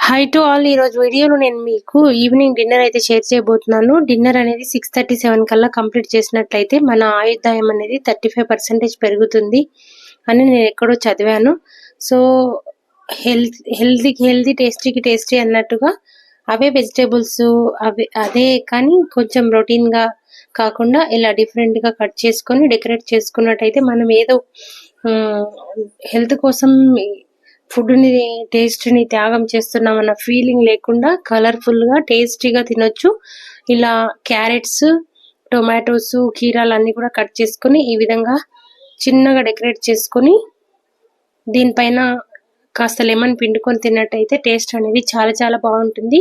High to all ఈ రోజు వీడియోలో నేను మీకు ఈవినింగ్ డిన్నర్ అయితే షేర్ చేయబోతున్నాను. డిన్నర్ అనేది సిక్స్ థర్టీ సెవెన్ కల్లా కంప్లీట్ చేసినట్లయితే మన ఆయుర్దాయం అనేది థర్టీ ఫైవ్ పర్సెంటేజ్ పెరుగుతుంది అని నేను ఎక్కడో చదివాను. సో హెల్త్ హెల్తీకి హెల్తీ టేస్టీకి టేస్టీ అన్నట్టుగా అవే వెజిటేబుల్స్ అవి అదే కానీ కొంచెం రొటీన్గా కాకుండా ఇలా డిఫరెంట్గా కట్ చేసుకొని డెకరేట్ చేసుకున్నట్టయితే మనం ఏదో హెల్త్ కోసం ఫుడ్ని టేస్ట్ని త్యాగం చేస్తున్నాం అన్న ఫీలింగ్ లేకుండా కలర్ఫుల్గా టేస్టీగా తినొచ్చు. ఇలా క్యారెట్స్ టొమాటోస్ కీరాలు అన్నీ కూడా కట్ చేసుకొని ఈ విధంగా చిన్నగా డెకరేట్ చేసుకొని దీనిపైన కాస్త లెమన్ పిండుకొని తిన్నట్టయితే టేస్ట్ అనేది చాలా చాలా బాగుంటుంది.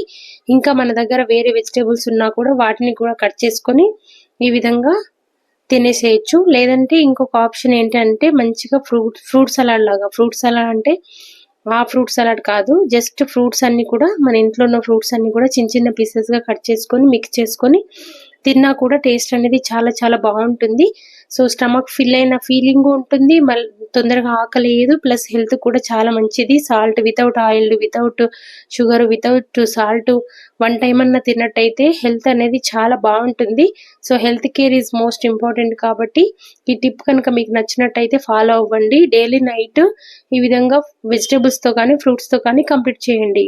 ఇంకా మన దగ్గర వేరే వెజిటేబుల్స్ ఉన్నా కూడా వాటిని కూడా కట్ చేసుకొని ఈ విధంగా తినేసేయచ్చు. లేదంటే ఇంకొక ఆప్షన్ ఏంటంటే మంచిగా ఫ్రూట్ ఫ్రూట్ సలాడ్ లాగా ఫ్రూట్ సలాడ్ అంటే ఆ ఫ్రూట్ సలాడ్ కాదు జస్ట్ ఫ్రూట్స్ అన్ని కూడా మన ఇంట్లో ఉన్న ఫ్రూట్స్ అన్ని కూడా చిన్న చిన్న పీసెస్గా కట్ చేసుకొని మిక్స్ చేసుకొని తిన్నా కూడా టేస్ట్ అనేది చాలా చాలా బాగుంటుంది. సో స్టమక్ ఫిల్ అయిన ఫీలింగ్ ఉంటుంది. మళ్ళీ తొందరగా ఆకలేదు. ప్లస్ హెల్త్ కూడా చాలా మంచిది. Salt without oil without sugar without salt one time అన్న తిన్నట్టయితే హెల్త్ అనేది చాలా బాగుంటుంది. So health care is most important కాబట్టి ఈ టిప్ కనుక మీకు నచ్చినట్టయితే ఫాలో అవ్వండి. డైలీ నైట్ ఈ విధంగా వెజిటేబుల్స్తో కానీ ఫ్రూట్స్తో కానీ కంప్లీట్ చేయండి.